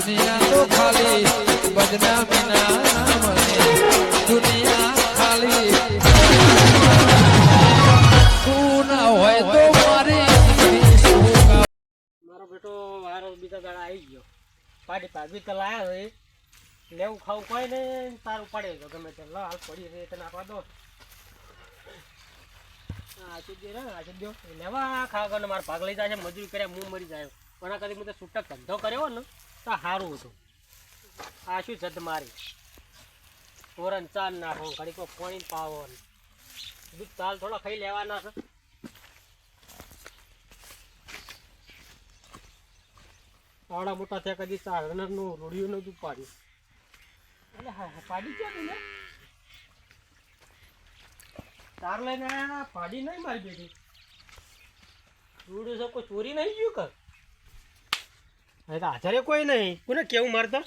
દુનિયા તો ખાલી બદનામી ના નામને દુનિયા ખાલી ના હોય તો મારી? મારો બેટો વારો બીજા દાડા આવી ગયો. પાડી પાડી તો લાયા હોય. લેવું ખાવું કોઈ નહીં, તારું પડે તો ગમે તે લાલ પડી છે તને આપવા દો ને લેવા ખાવા મારા ભાગ લઈ જાય મજૂરી કર્યા હું મરી જાય. આ કદી મેં તો છૂટક ધંધો કર્યો ને તો સારું હતું. આ શું જદ મારી? કોરન ચાલ નાખો ઘડીક પાણી પાવો દૂધ ચાલ થોડા ખાઈ લેવાના છે. આવડા મોટા થયા કદી ચારણરનું રોડિયું નતું પાડ્યું. એટલે હા પાડી ક્યાં તું તાર લઈને પાડી નહીં મારી બેટી. રૂડિયું સબ કોઈ ચોરી નહીં ગયું કર? હવે તો હાજરે કોઈ નહીં. કોને કેવું મારતો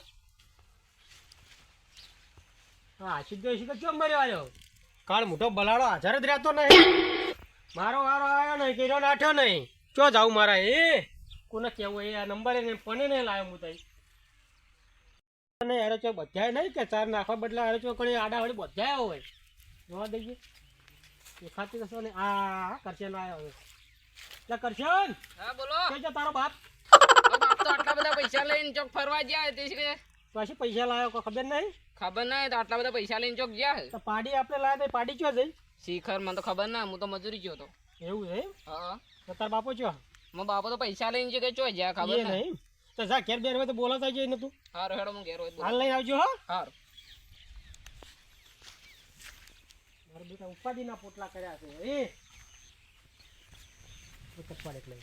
હા આશિષ તો કેમ મર્યો આવ્યો કાળ મોટો બલાડો હાજર જ રહેતો નહીં. મારો વારો આવ્યો નહીં કર્યો નાઠ્યો નહીં. ચો જાઉં મારા એ? કોને કેવું એ? આ નંબર એને પણ નહીં લાવ્યો હું તઈ. અને અરે ચો બધાય નહીં કે ચાર નાખવા બદલે અરે ચો કોઈ આડા વળી બધાય હોય. જોવા દઈએ. એ ખાતી કશો ને આ કરશન આવ્યો. હવે કરશે હા બોલો. તારો બાપ. આટલા બધા પૈસા લઈને ચોક ફરવા ગયા તે છે પાછી પૈસા લાવ્યો કોઈ ખબર નહીં? ખબર નહીં તો આટલા બધા પૈસા લઈને ચોક ગયા તો પાડી આપણે લાવ્યા તો પાડી ચો જઈ? શિખર મને તો ખબર ના હું તો મજૂરી ગયો તો. એવું છે હા. તો તાર બાપો ચો મો બાપો તો પૈસા લઈને જે ગયો જ્યાં ખબર નહીં. તો જા ઘેર બેર હોય તો બોલાતા જઈ નતું હારો હેડો હું ઘેર હોય હાલ લઈને આવજો હા. હારો. મારા બેટા ઉપાધિના પોટલા કર્યા છે એ એક એટલે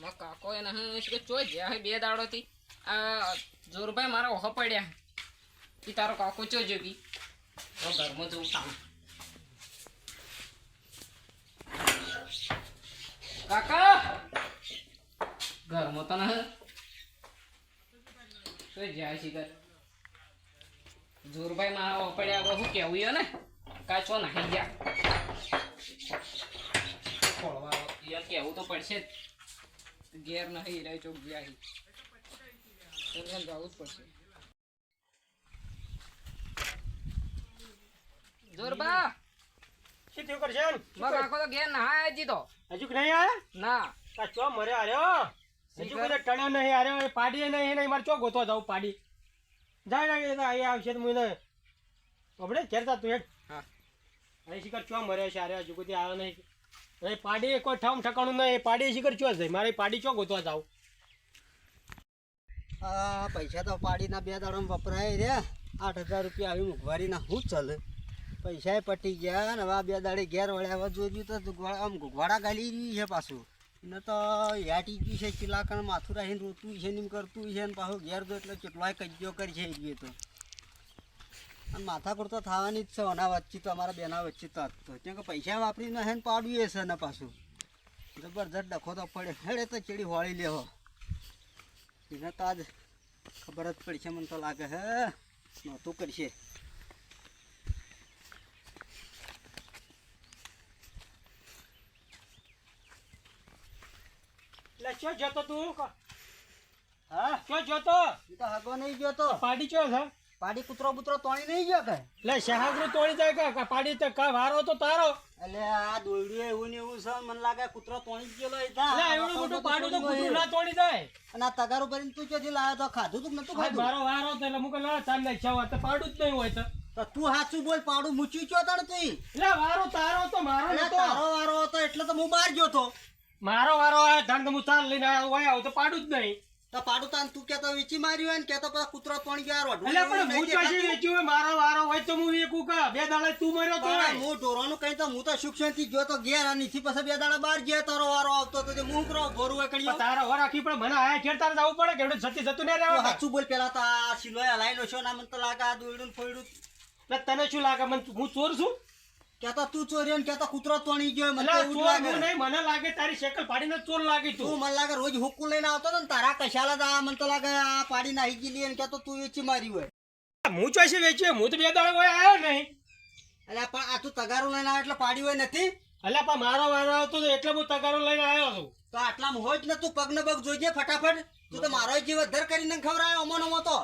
મારા કાકો એને હું કે ચો ગયા હે બે દાડોથી. આ જોરભાઈ મારા ઓહો પડ્યા. એ તારો કાકો ચો જો બી. તો ઘરમાં જવું કામ કાકા! ઘરમાં તો ના તો જાય છે ઘર. જોરભાઈ મારા ઓહ પડ્યા, હવે શું કેવું યો ને કાચો નાહી ગયા. ખોળવા કેવું તો પડશે જ. ઘેર નહીં રહી ચોક ગયા તને જવું જ પડશે. જોરબા! શું થયું કરશે મગ આખો તો ઘેર નહાય હજી તો. હજુ નહીં આયા? ના. આ ચો મરે આર્યો હજુ કોઈ ટણ્યો નહીં આર્યો પાડી નહીં નહીં મારે ચો ગોતો જાવ પાડી. જાય ને એ તો અહીં આવશે તો મને આપણે ઘેર તું હેડ. હા. અહીં શિખર ચો મરે છે આર્યો હજુ કોઈ આવ્યો નહીં. એ પાડી કોઈ ઠામ ઠકાણું નહીં. પાડી શીખર ચો જાય. મારે પાડી ચો ગોતવા જાવ આ પૈસા તો પાડીના બે દાડામાં વપરાય રે. આઠ હજાર રૂપિયા આવી મોંઘવારીના શું ચાલે? પૈસા પટી ગયા ને હવે બે દાડે ઘેર વળ્યા હવે જોયું તો આમ ગુગવાડા ગાલી રહ્યું છે પાછું. ને તો યાટી ગયું છે ચિલાકણ માથું રાખીને રોતું છે ને કરતું છે ને પાછું ઘેર જો એટલે કેટલાય કજ્જો કરી છે એ તો. અને માથા પર તો થવાની જ છે ઓના વચ્ચે તો અમારા બેના વચ્ચે તો હતો કેમ કે પૈસા વાપરીને હેન પાડ્યું છે ને પાછું? જબરજસ્ત ડખો તો પડે. હેડે તો ચેડી હોળી લેવો એને તો આજ ખબર જ પડશે મને તો લાગે હે નહોતું કરશે. એટલે જતો તું? હા? ક્યાં જતો? તો હગો નહીં ગયો તો પાડી ચો છે પાડી કૂતરો બુતરો તોણી નહીં ગયો કે? એટલે શહાગરું તોડી જાય કે- પાડી તો કા વારો તો તારો. એટલે આ દોડ્યું એવું ને એવું છે મને લાગે કૂતરો તોણી જ ગયેલો એટલે એવડું મોટું પાડું તો કૂતરું ના તોડી જાય. અને આ તગારું કરીને તું ચોથી લાવ્યો તો? ખાધું તું નતું ખાધું? મારો વારો તો એટલે મુકે લા ચાલ લઈ છવા તો પાડું જ નહીં હોય તો. તો તું સાચું બોલ પાડું મૂચ્યું ચો તણ તું? એટલે વારો તારો તો મારો નતો. તારો વારો હતો એટલે તો હું બહાર ગયો તો. મારો વારો ધાન તો હું ચાલ લઈને આવ્યો હોય આવું તો પાડું જ નહીં. તો પાડું તાન તું કેતો વીચી માર્યું હોય ને કેતો પછી કૂતરો તોણી ગયા રોડ એટલે પણ હું ચોસી. વેચ્યું હોય મારો વારો હોય તો હું વેકું કા બે દાડા તું મર્યો તો પણ હું ઢોરોનું કઈ તો હું તો શિક્ષણથી ગયો તો ઘેર અને નીથી પછી બે દાડા બહાર ગયા તારો વારો આવતો તો હું કરો ભોરું હોય કણ્યો. તારા વર રાખી પણ મને આયા તારે જવું પડે કે જતી જતું તું રહેવા સાચું બોલ પેલા તો આ સિલોય હલાઈનો છો ના મને તો લાગે આ ફોડું ને એટલે તને શું લાગે? મને હું ચોર છું? કેતો તું ચોર્યો ને કેતો કૂતરો તોણી ગયો મને એવું લાગે. નહીં મને લાગે તારી શેકલ પાડીને ચોર લાગી તું. મને લાગે રોજ હુક્કુ લઈને આવતો ને તારા કશાલા આ મને તો લાગે આ પાડી નાહી ગયેલી ને કેતો તું વેચી મારી હોય. હું ચોસી વેચ્યું હું તો બે દાડા હોય આવ્યો નહીં. એટલે પણ આ તું તગારું લઈને આવ્યો એટલે પાડી હોય નથી? અલ્યા પણ મારો વારો આવતો એટલે હું તગારો લઈને આવ્યો છું. તો આટલામાં હોય જ ને તું પગ ને પગ જોઈજે ફટાફટ. તું તો મારો જીવ અધર કરીને ખવડાયો અમો નમો તો.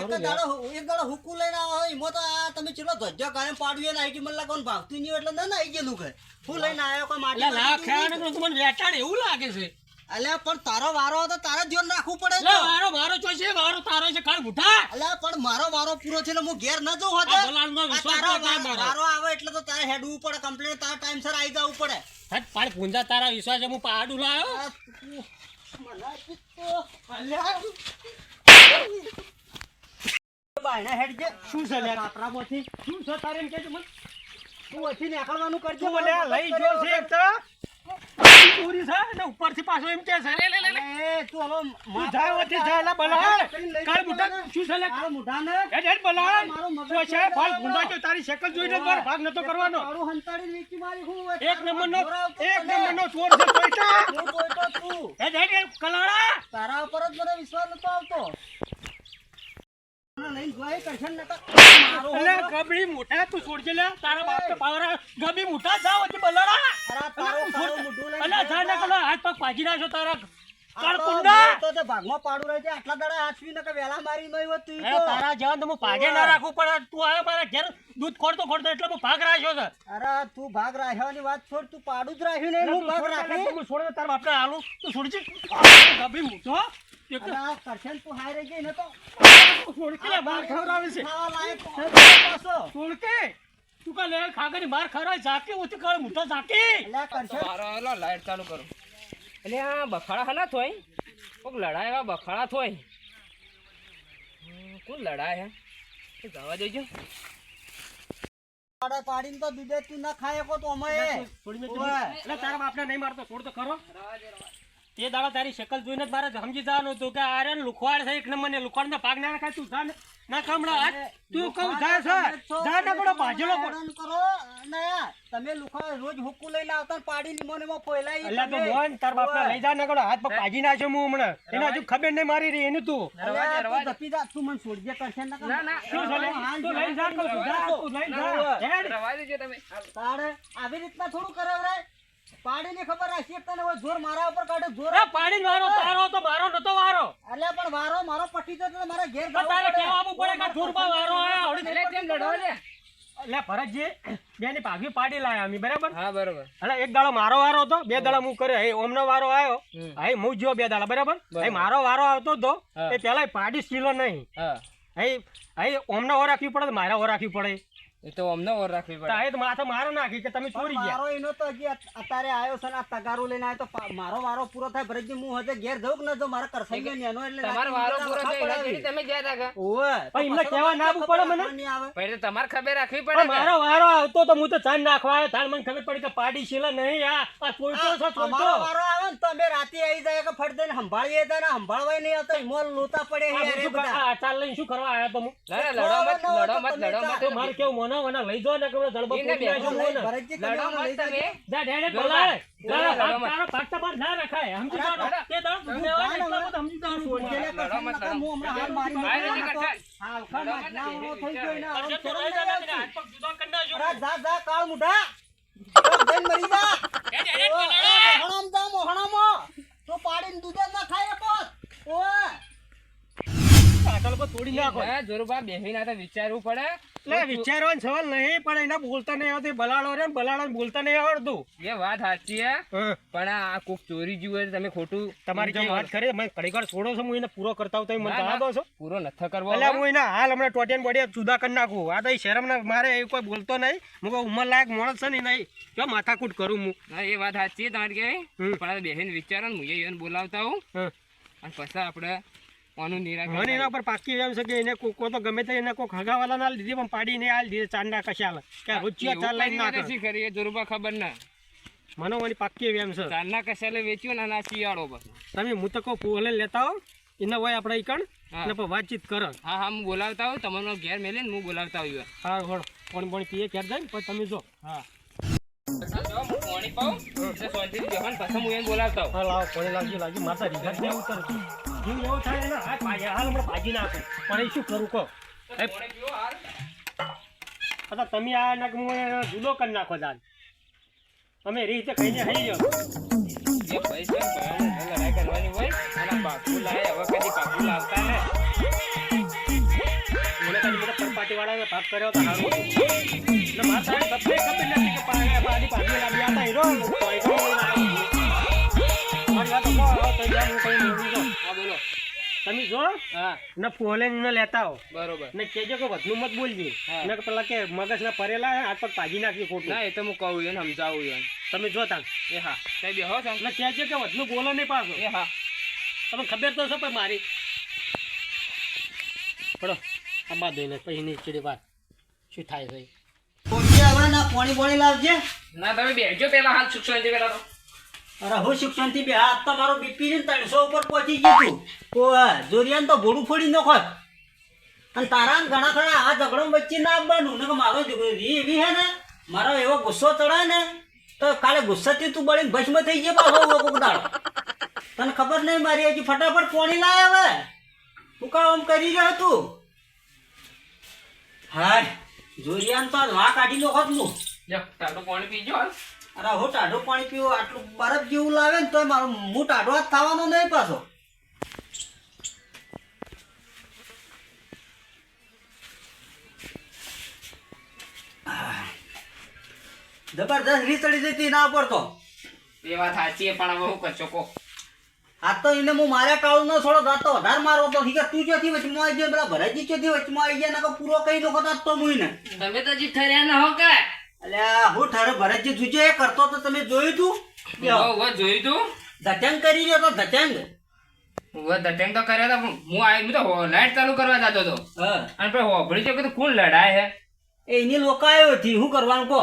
એક દાડો એક દાડો હુકુ લઈને આવો એમાં તો આ તમે ચેટલો ધજ્જો ગાળે પાડ્યો ને આઈટી મને લાગો ભાવતું નહીં એટલે ના આઈ ગયેલું કે હું લઈને આવ્યો કોઈ માટે ના ખેવાનું મને વેચાણ એવું લાગે છે. અલે પણ તારો વારો હતો તારે ધ્યાન રાખવું પડે છે તો. મારો વારો ચોઈ છે વારો તારો છે કાળ મુઠા અલે પણ મારો વારો પૂરો છે એટલે હું ઘેર ન જઉં હતો તારો. વારો આવે એટલે તો તારે હેડવું પડે કમ્પ્લેટ તારા ટાઈમસર આવી જવું પડે. હટ પાડ પૂંજા તારા વિશ્વાસ હું પાડું લાયો. બાયણે હેડજે. શું છે લ્યા કાપરામાંથી શું છે તારે એમ કહેજો મને તું અહીંથી નીકળવાનું કરજે. તું લઈ જો છે એક તો પૂરી છે ને ઉપરથી પાછો એમ કે છે લે લે લે લે એ, તું હવે તું લા બલાડ. શું છે લે મોઢાને હેડ હેડ બલાડ છે ફાલ ભૂંડા તારી શકલ જોઈને ભાગ નતો કરવાનો તારું હંતાડી વીંટી મારી હું એક નંબરનો એક. નંબરનો ચોર છે ચોઈટા હેડ તારા ઉપર જ મને વિશ્વાસ નતો આવતો. ગબડી મોટા તું છોડજે લે. તારા બાપ તો પાવરા ગબી મોટા જાવ બલાડા. જા ને કલા હાથ પગ પાજી નાખો તારા. કાળ તો તો તે ભાગમાં પાડું રહે છે. આટલા દાડા હાચવી નકર વહેલા મારી નહીં હોત તું તો. તારા જવાન તો હું ભાગે ના રાખવું પડે તું આવ્યો મારા ઘેર દૂધ ખોડતો ખોડતો એટલે હું ભાગ રાખ્યો છે. અરે તું ભાગ રાખ્યાની વાત છોડ તું પાડું જ રાખ્યું ને તું હું ભાગ છોડ તું હું છોડ તારા બાપને હાલું. તું છોડજે. ગબી મોટો એક તો હારી ગઈ ને તો. છોડ કે બાર ખવડાવે છે. ખાવા લાયક છે તો કે? તું કા લે ખાગની બાર ખવડાવે ઝાકે ઓછી કાળ મોટો ઝાકે. અલ્યા કરશે મારો આલો લાઈટ ચાલુ કરો. એટલે આ બખાડા હના થોય કોક લડાય એવા બખાડા થોય કોણ લડાય હે? જવા દેજો. પાડે પાડીને તો દૂધે તું ના ખાય કો તો અમે. તારા બાપને નહીં મારતો છોડ તો ખરો. તે દાડા તારી શકલ જોઈને જ મારે સમજી જવાનું હતું કે આ લુખવાડ છે એક નંબર ને લુખવાડ પાક ના પાક તું જા ના. કમળા આજ તું કહું જા છે જા ના પડો ભાજેલો કરો. ને તમે લોકો રોજ હુકુ લઈ લાવતા પાડી લીમોને એમાં ફોયલાઈ અલ્યા તો તમે. તાર બાપને લઈ જા ને હાથ પર ભાજી નાખ્યો હું હમણાં. એને હજુ ખબર નહીં મારી રહી એનું તું. તું ધપી જા, તું મને છોડજે કરશે ના, ના. શું તું લઈ જા. કહું છું, જા, તું લઈ જા. હેડ. રવા દેજો તમે. તારે આવી રીતના થોડું કરાવરાય. પાડીને ખબર રાખી તને હવે જોર મારા ઉપર કાઢે જોર અરે પાડી જ વારો તારો તો મારો નતો વારો. એટલે પણ વારો મારો પટી તો મારા ઘેર તો તારે પડે. કેવા આવવું પડે કે ધૂળમાં વારો આયો આવડી એટલે કેમ લડો લે એટલે ભરતજી બેની ભાગી પાડી લાયા અમે બરાબર? હા બરાબર. એટલે એક દાડો મારો વારો હતો બે દાડા હું કર્યો. હે ઓમનો વારો આવ્યો. હે હું જો બે દાડા બરાબર. હે મારો વારો આવતો હતો હા. એ પેલા પાડી સીલો નહીં. હા. હે હે ઓમનો ઓર રાખવી પડે તો મારા ઓર રાખવી પડે? એ તો અમને ઓર રાખવી પડે. આ તો માથે મારો નાખી કે તમે ચોરી ગયા. મારો એનો તો હજી અત્યારે આવ્યો છે ને આ તગારો લઈને આવ્યો તો મારો વારો પૂરો થાય ભરતજી હું હજે ઘેર જઉં કે ન જો મારા કરસાઈ ને એનો એટલે તમારો વારો પૂરો થાય એટલે તમે ગયા તા ઓય પણ એમને કહેવા ના પડે મને? રાખવાની આવે. તમારે ખબર રાખવી પડે મારો વારો આવતો તો હું તો ચાંદ નાખવા આવ્યો. તાર મને ખબર પડી કે પાડી છેલા નહીં આ આ ચોઈટો છો અમારો વારો આવે ને તો અમે રાતે આવી જાય કે ફટ દઈને સંભાળીએ તો ને સંભાળવાય નહીં આવતો. મોલ લોતા પડે હે આ અચાર લઈને શું કરવા આવ્યો તો હું? ના, ના, લડો મત, લડો મત, લડો મત. મારે કેવું મોના મોના લઈ ને કે મોને. જા ડેડે. તારો ભાગ- રખાય. સમજી તે એટલા. સમજી હમણાં હાલ મારી થઈ ગયો તો લઈ જા. હાથ પગ જુદા કરી જા જા કાળ મુઢા. મરી જા. તો પાડીને દૂધ ના ખાય પોત ઓવે. પાટલ પર તોડી નાખો. હા, જોરબા બેહીને આ તો વિચારવું પડે. લે, વિચારવાનો સવાલ નહીં પણ એના બોલતા નહીં આવતી બલાડો રે બલાડો બોલતા નહીં આવડતું. એ વાત સાચી હે. પણ આ કોક ચોરી જેવું તમે ખોટું તમારી જે વાત કરી મને ઘડીક છોડો છો હું એને પૂરો કરતા હોઉં તો મને ના, જવા દો છો. પૂરો નથી કરવો એટલે હું. એના હાલ હમણાં ટોટિયન બોડિયા જુદા કરી નાખું. આ તો શરમ ના મારે એ કોઈ બોલતો નહીં. હું કોઈ ઉંમર લાયક માણસ છે ને નહીં. જો માથાકૂટ કરું હું? એ વાત સાચી તમારી કે. પણ બેહીને વિચારો ને હું એને બોલાવતા હં. અને પછી આપણે આનું નિરાકરણ એના પર પાકી એમ છે એને કોઈ કોઈ તો ગમે તે એને હગાવાલા ના દીધી પણ પાડીને હાલ દીધી ચાંદા કશાલ કે આ ચાલ લઈને ના કરે. શી કરીએ જોરુબા ખબર ના. મને પાકી એમ છે. ચારના કશાલે વેચ્યું ને અને શિયાળો બસ. તમે હું તો કહું પોલે લેતા હો એના હોય આપણે ઈકણ. ને પછી વાતચીત કરો. હા હા હું બોલાવતા હોઉં તમારો ઘેર મેલીને હું બોલાવતા આવ્યો હા પાણી પાણી પીએ ક્યારે જાય પછી તમે જો. હા. પાણી પાઉં પછી હું એને બોલાવતા હોઉં. હા લાવો પાણી માતા રીઝા ને ઉતર જીવ એવો થાય એના હાથ ભાગે હાલ હમણાં ભાજી નાખું. પણ એ શું કરું કહો. અથવા તમે આ હું જુદો કરી નાખો દાન. અમે રીતે ખાઈને ખાઈ ગયો જે ભાઈઓને લડાઈ કરવાની હોય અને બાપુ લાય હવે કદી બાપુ લાવતા ને. મને કાલે બધા પરપાટી વાળાને ભાગ કર્યો તો સારું હતું. મારા સાહેબ ખબર ખબર નથી કે પાણી પાણી પાણી લાવી. આતા હીરો તો હીરો. મારી વાત કહો, તો જ્યાં કઈ બોલો. તમે જો હા. ને ફોલે ને લેતા આવો બરોબર. ને કેજો કે વધુ મત બોલજે. ને પેલા કે મગજ ના પરેલા હે, હાથ પગ ભાજી નાખી ખોટું. ના એ તો હું કહું એને સમજાવું એને. તમે જો તાં એ હા. કઈ બેહો છો ને કેજો કે વધુ બોલો નહીં પાછો. એ હા. તમને ખબર તો છે પણ મારી. પડો. આ બાદ દઈને પછી ની ચીડી વાત. શું થાય છે પોણી હવે ના પાણી પાણી લાવજે. ના તમે બેજો પેલા હાથ સુખસો પેલા તો. અરે હું શિક્ષણથી બે હાથ તો મારો બીપી છે ત્રણસો ઉપર પહોંચી ગયું તું જોરિયાન તો ભોડું ફોડી નખો. અને તારા ઘણા ખરા આ ઝઘડો વચ્ચે ના આવવાનું. ને મારો રી એવી હે ને, મારો એવો ગુસ્સો ચડાય ને, તો કાલે ગુસ્સાથી તું બળીને ભસ્મ થઈ જાય બાબો કોક દાડો. તને ખબર નહીં મારી હજી ફટાફટ પોણી લાય હવે. તું કામ આમ કરી રહ્યો તું હાય, જોરિયાન તો આ કાઢી નો હોત હું. તારું પાણી પીજો અરે હું ટાઢો પાણી પીવું આટલું બરફ જેવું લાવે ને તો મારું હું ટાઢો હાથ થવાનો નહીં પાછો. જબરદસ્ત રી ચડી જતી ના ઉપર તો. એ વાત સાચી પણ હવે હું કચો કો આ તો એને હું માર્યા કાળું નો થોડો દાંતો વધારે મારો તો. ઠીક તું ચોથી વચમાં આવી જાય પેલા ભરાજી ચોથી વચમાં આવી જાય નકર પૂરો કઈ દો કદાચ તો મુઈ ને તમે તો જી ઠર્યા ના હો કે અલ્યા હું ઠરે ભરતજી જોજે કરતો તો તમે જોયું તું? હવે જોયું તું? ધચંગ કરી રહ્યો તો ધચંગ હવે દટેંગ તો કર્યા પણ હું આવી તો લાઈટ ચાલુ કરવા જતો હતો. હા. અને પછી હોભળી જો કે કોણ લડાય હે? એ એની લોકાયો હતી શું કરવાનું કહો?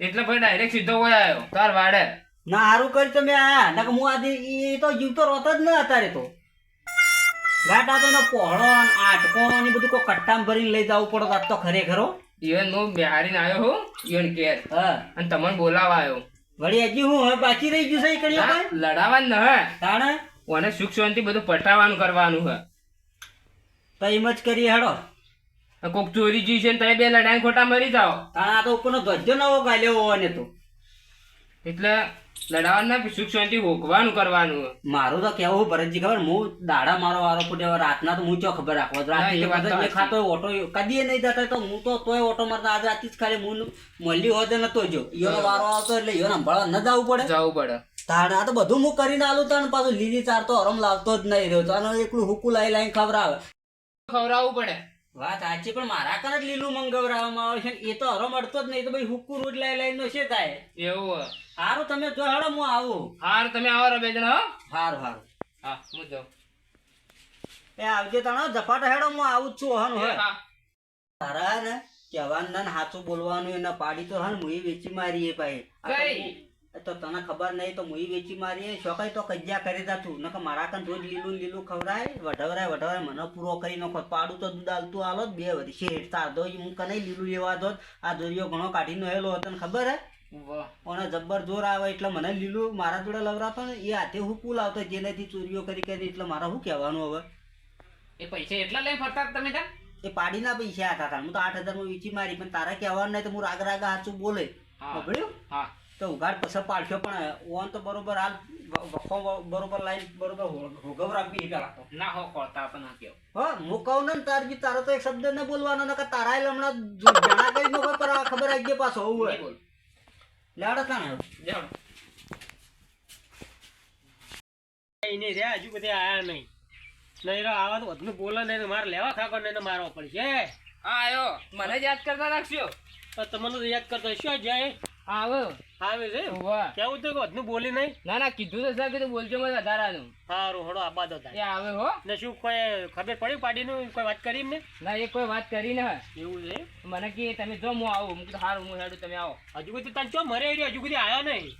એટલે ભાઈ ડાયરેક્ટ સીધો હોય આવ્યો તાર વાડે. ના હારું કરી તમે આયા. ના હું આજે એ તો જીવતો રોતો જ ન અત્યારે તો. ગાટા તો પહોળો આટકો ને બધું કોઈ કટ્ટામાં ભરીને લઈ જવું પડે તો ખરેખર હો. ઈવન હું બિહારીને આવ્યો હું ઈવન કેર હા. અને તમને બોલાવા આવ્યો. વળી હજી હું હવે બાકી રહી ગયું છે એ કરીએ ના, ભાઈ લડાવાનું ન હે. તાણે? ઓને સુખ શાંતિ બધું પટાવાનું કરવાનું હે. તો એમ જ કરીએ હેડો. કોક ચોરી જી છે ને તમે બે લડાઈ ખોટા મરી જાઓ. તાણે આ તો ઉપરનો ધ્વજો નવો ગાલ્યો હોવાને તો. એટલે લડાવવાના સુખ શાંતિ ભોગવાનું કરવાનું. મારું તો કેવું ભરતજી ખબર? હું દાડા મારો વારો પડે રાતના તો હું ચો ખબર રાખો રાતે. ખાતો ઓટો કદી નહીં જતો તો હું તો તોય ઓટો મારતા આજ રાતે જ ખાલી હું મળી હોત નતો જો ઈયોનો વારો આવતો એટલે ઈયોને સંભાળવા ન જવું પડે. જવું પડે. તાડા આ તો બધું હું કરીને આલું તાણ પાછું લીલી ચાર તો હરમ લાવતો જ નહીં રહ્યો. તો એકલું હુકું લાઈ લાઈને ખવડાવે. ખવડાવવું પડે. વાત સાચી પણ મારા કર જ લીલું મંગવરાવવામાં આવે છે એ તો હરો મળતો જ નહીં. તો ભાઈ હુક્કુ રોજ લાઈ લઈ નો છે થાય? એવું હે. સારું તમે જો હેડો હું આવું. હાર તમે આવો રે બે જણા હો. હાર સારું હા હું જાઉં. એ આવજે તાણ ઝપાટા હેડો હું આવું જ છું હન હોય હા. તારા ને કહેવાનું ને સાચું બોલવાનું એને પાડી તો હન મુઈ વેચી મારી એ ભાઈ તો તને ખબર નહીં તો મુઈ વેચી મારી શોકાય તો કજ્યા કરી તા નકર મારા કન રોજ લીલું લીલું ખવડાય વઢવરાય વઢવરાય મને પૂરો કરી નાખો. પાડું તો દૂધ આલતું આલો બે વધી શેઠ તાર દો હું કને લીલું લેવા દો આ દોરીઓ ઘણો કાઢી નહેલો હતો ને ખબર હે? વાહ. જબ્બર જોર આવે એટલે મને લીલું મારા જોડે લવરાતો ને એ હાથે હું પુલ આવતો જેનાથી ચોરીઓ કરી કરી એટલે મારા શું કહેવાનું હવે? એ પૈસા એટલા લઈ ફરતા તમે ત્યાં? એ પાડીના પૈસા હતા. હું તો આઠ હજારમાં વેચી મારી પણ તારે કહેવાનું નહીં તો હું રાગ રાગ હાચું બોલે. હા. હા. તો ઉઘાડ પછી પાડશો પણ ઓન તો બરોબર હાલ વખો બરોબર લાઈન બરોબર હોગવ રાખવી હીટા રાખો ના હો કોળતા પણ ના કેવો. હા હું કહું ને તાર બી તારો તો એક શબ્દ ન બોલવાનો નકર તારા હમણાં જો- જણા કરી નો પર આ ખબર આવી ગઈ પાછો હોવું નહીં હોય લાડો કાણ. એને રે હજુ બધે આયા નહીં. નહીં આવા તો વધુ બોલે નહીં મારે લેવા ખાકો નહીં મારવો પડશે. હા આયો. મને જ યાદ કરતા રાખશો. તો તમને યાદ કરતો શું જાય. આવો. આવે છે કેવું તો કે વધુ બોલી નહીં? ના ના કીધું તો સર કીધું બોલજો મને વધારાનું સારું હળો આબાદ એ આવે હો. ને શું કોઈ ખબર પડી પાડીનું? કોઈ વાત કરી ને? ના એ કોઈ વાત કરી ને. એવું છે મને કે તમે જો હું આવું. હું કીધું સારું હું હેડું તમે આવો. હજુ સુધી તને ચો મરે રહ્યો હજુ સુધી આયા નહીં?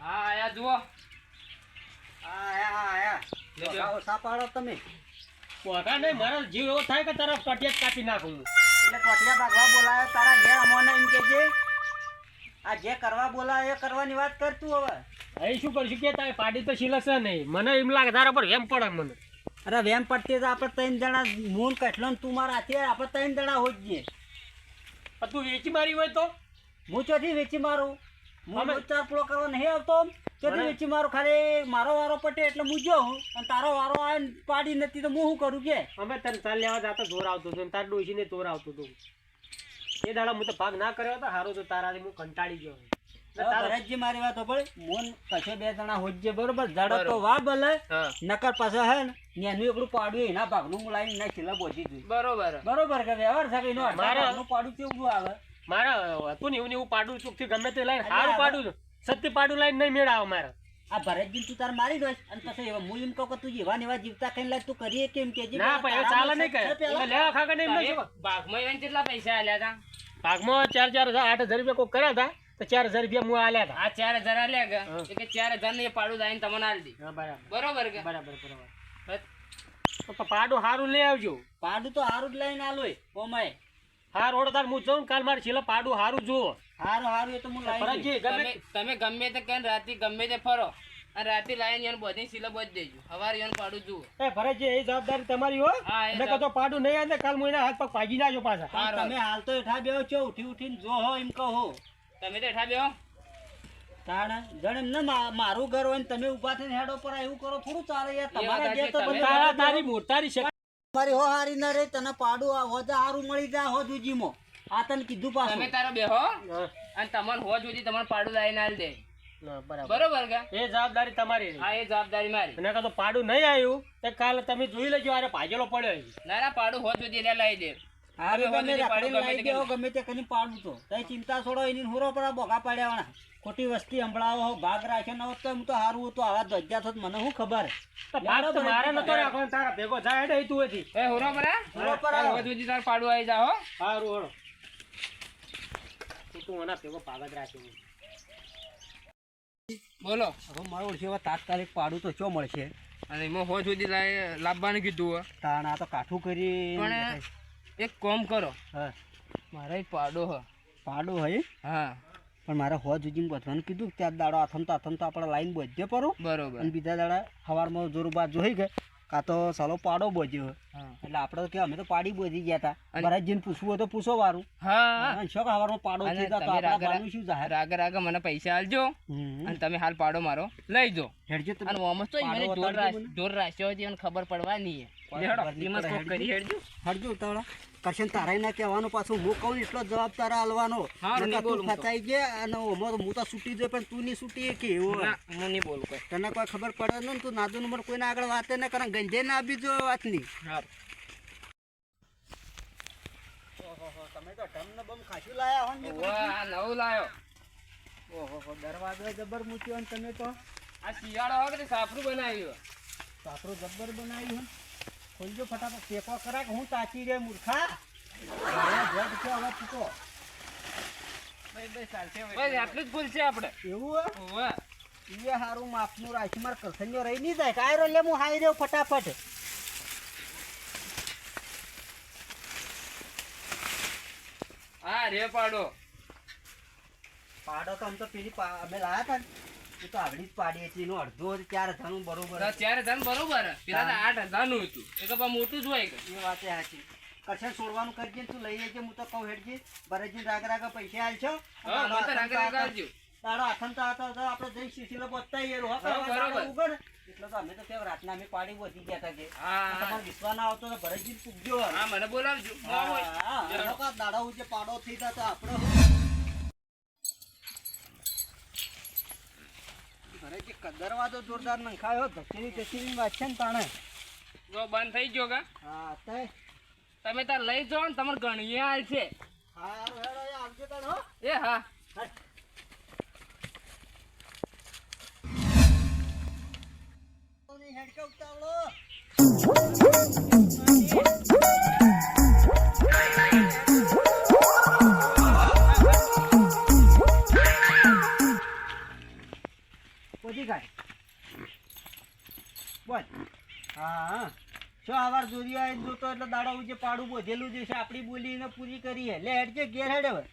હા આયા જુઓ. આયા આયા. લેજો. વગાડો, પાડો તમે? પોતા નહીં મારો જીવ એવો થાય કે તારા પટિયા કાપી નાખું એટલે ટોટિયા ભાગવા બોલાયો તારા ઘેર અમોને એમ કેજે આ જે કરવા બોલા એ કરવાની વાત કર તું હવે. હવે શું કરશું કે તારે પાડી તો સિલકશે નહીં. મને એમ લાગે તારા પર એમ પડે મને. અરે વેમ પડતી તો આપણે ત્રણ જણા મૂન કેટલો તું મારા હાથે આપણે ત્રણ જણા હોત જઈએ. પણ તું વેચી મારી હોય તો? હું ચોથી વેચી મારું? હું ચાર પ્લો કરવા નહીં આવતો ચોથી વેચી મારું? ખાલી મારો વારો પટે એટલે હું જોઉં અને તારો વારો આવે પાડી નથી તો હું શું કરું કે? અમે તને તાર લેવા જતા જોર આવતો હતું તાર ડોસીને જોર આવતું હતું. એ દાડા હું તો ભાગ ના કર્યો હતો હારું તો તારાથી હું કંટાળી ગયો ભરતજી મારી વાત સાંભળ. મોન કશે બે જણા હોજે બરોબર ઝાડો તો વા ભલે નકર પાછા હે ને એનું એકડું પાડ્યું એના ભાગનું હું લાવીને એના છેલ્લા બોધી દીધું બરોબર. બરોબર કે વ્યવહાર થાય એનું મારે- ભાગનું પાડું કેવું આવે? મારા હતું ને એવું ને એવું પાડું ચૂકથી ગમે તે લાઈન સારું પાડું છું. સત્ય પાડું લાઈન નહીં મેળ આવે મારે. આ ભરતજી તું તાર મારી દોસ અને પછી હું એમ કહું કે તું જીવા નેવા જીવતા કઈ લાગ તું કરીએ કેમ કે જે ના પણ ચાલે નહીં કહે પેલા- લેવા ખાગા નહીં ભાગમાં એને કેટલા પૈસા આલ્યા હતા ભાગમાં ચાર ચાર હજાર આઠ હજાર રૂપિયા કોઈ કર્યા હતા તો ચાર હજાર રૂપિયા હું આલ્યા હતા આ ચાર હજાર આલ્યા ગયા. કે ચાર હજાર ને પાડું લાવીને તમને આલી દી. બરાબર. બરોબર કે? બરાબર બરાબર. તો પાડું સારું લઈ આવજો. પાડું તો સારું જ લઈને આલો ઓમાય. હાર ઓડતા તાર હું જાઉં કાલ મારે છેલ્લા પાડું સારું જુઓ. હારું હારું એ તો હું લાવી તમે તમે ગમે તે કેન રાતે ગમે તે ફરો. અને રાતે લાઈન એને બધી સિલો બોજ દેજો. હવારે એને પાડું જુઓ. એ ફરજી એ જવાબદારી તમારી હો. હા, એ તો પાડું નહીં આવે કાલ હું હાથ પગ ભાગી નાજો પાછા. તમે હાલ તો એઠા બેહો છો ઉઠી ઉઠીને જો હો એમ કહો તમે તો એઠા બેહો. તાણ જણ એમ મા- મારું ઘર હોય ને તમે ઊભા થઈને હેડો પર એવું કરો થોડું ચાલે યાર. તમારા વાત તો તારા તારી મોટારી છે મારી હો હારી ના રે તને પાડું આ હોજા હારું મળી જાય હો દુજીમાં આ તને કીધું તમે પાછું તારો બેહો અને તમારે હોવા જોઈએ તમારે પાડું લાવીને આલી દે. બરોબર. કે? એ જવાબદારી તમારી હા એ જવાબદારી મારી. નકર તો પાડું નહીં આવ્યું તો કાલ તમે જોઈ લેજો અરે ભાજેલો પડ્યો ના ના પાડું હોત સુધી એટલે લાવી દે. હારું તમે તમે પાડું ગમે તે કરી. પાડું તઈ ચિંતા છોડો એની હુરો પર આ બોગા પાડ્યાવાના ખોટી વસ્તી સંભળાવો હો ભાગ રાખ્યો ન તો હું તો હારું આવા ધજ્જા થોત મને શું ખબર? ભાગ તો મારે નતો રાખવાનો તારા ભેગો જાય તું હતી એ હુરો પરા હુરો પરા. હોજ તાર પાડું આવી જા હો. સારું હળો તું તું ભેગો બોલો. હવે મારો ઓળખી તાત્કાલિક પાડું તો ચો મળશે? અને એમાં હોજ સુધી લાવી લાવવાનું કીધું તાણ આ તો કાઠું કરી પણ એક કોમ કરો. હા. મારે પાડો હ. પાડો હોય હા. પણ મારે હોજ સુધી બધવાનું કીધું ત્યાં દાડો આથમ તો આથમ તો આપણે લાઈન બધે પરો. બરોબર. અને બીજા દાડા સવારમાં જોરબાર જોઈ ગઈ કાં તો સાલો પાડો બોધ્યો એટલે આપણે કે અમે તો પાડી બોધી ગયા હતા મારા ભરતજીને પૂછવું હોય તો પૂછો વારું. હા. શોખ સવારમાં પાડો થઈ તો આપણા શું જાહેર? રાગે રાગે મને પૈસા આલજો અને તમે હાલ પાડો મારો. લઈ જો. હેડજો અને ઓમસ તો મને જોર જોર રાખ્યો હતી અને ખબર પડવાની હે. કરી હેડજો. હરજો ઉતાવળા. કરશન તારાય ના કહેવાનું પાછું હું કહું એટલો જવાબ તારા આલવાનો તું ફસાઈ ગયા અને ઓમો હું તો છૂટી જાય પણ તું નહીં છૂટી કે એવો હું નહીં બોલું કઈ. તને કોઈ ખબર પડે ને તું નાદુ નંબર કોઈને આગળ વાતે ન કરે ગંજે ના આપી જો વાતની. તમે તો ઢમ ને બમ ખાસું લાયા હો ને નવું લાયો. ઓહો દરવાજો જબર મૂક્યો ને તમે તો? આ શિયાળો વખતે સાફરું બનાવ્યું સાપરો જબ્બર બનાવ્યું ખોલજો ફટાફટ. ટેકો કરા કે હું તાચી રે મૂર્ખા. જડ છે હવે છૂટો આટલું જ ભૂલ આપણે. એવું એ સારું માપનું રાખી માર કરસન્યો રહી નહીં જાય. કાયરો લે હું હાઈ રહ્યો ફટાફટ. હા રે પાડો. પાડો તો આમ તો પેલી અમે લાયા હતા ને. એ તો આગળી જ પાડીએ છીએ એનો અડધો ચાર હજારનું બરોબર ચાર હજાર બરોબર. પેલા તો આઠ હજાર હતું. એ તો મોટું જ હોય એ વાત સાચી. કરશન છોડવાનું કરજે તું લઈ જજે હું તો કહું હેડજે. ભરતજી રાગ રાગ પૈસા આલશો હા મને તો રાગે રાગે આવજો તારો આથમ તો તો આપણે જઈ શીશીલો બતાવીએ રો હા, બરોબર. એટલે તો અમે તો કેમ રાતના અમે પાડી વધી ગયા હતા કે. તમારે વિશ્વાસ ના આવતો તો ભરતજી પૂગજો હા મને બોલાવજો. હા, દાડા ઉજે પાડો થઈ ગયા તો આપણે શું? ભરતજી કદરવા તો જોરદાર નંખાયો ધસીની ધસીની વાત છે ને તાણે. જો બંધ થઈ ગયો કા? હા તે. તમે તાર લઈ જાઓ ને તમારે ગણીએ હાલ છે. હેડો એ આવજો તાણ હો. એ હા. હેડકે ઉતાવળો. ગાય. બોલ. હા હા. શું આવાર જોરી આવી જોતો એટલે દાડો ઉજે પાડું બોધેલું જે છે. આપણી બોલીને પૂરી કરીએ. લે હેડજે ઘેર હેડે હવે.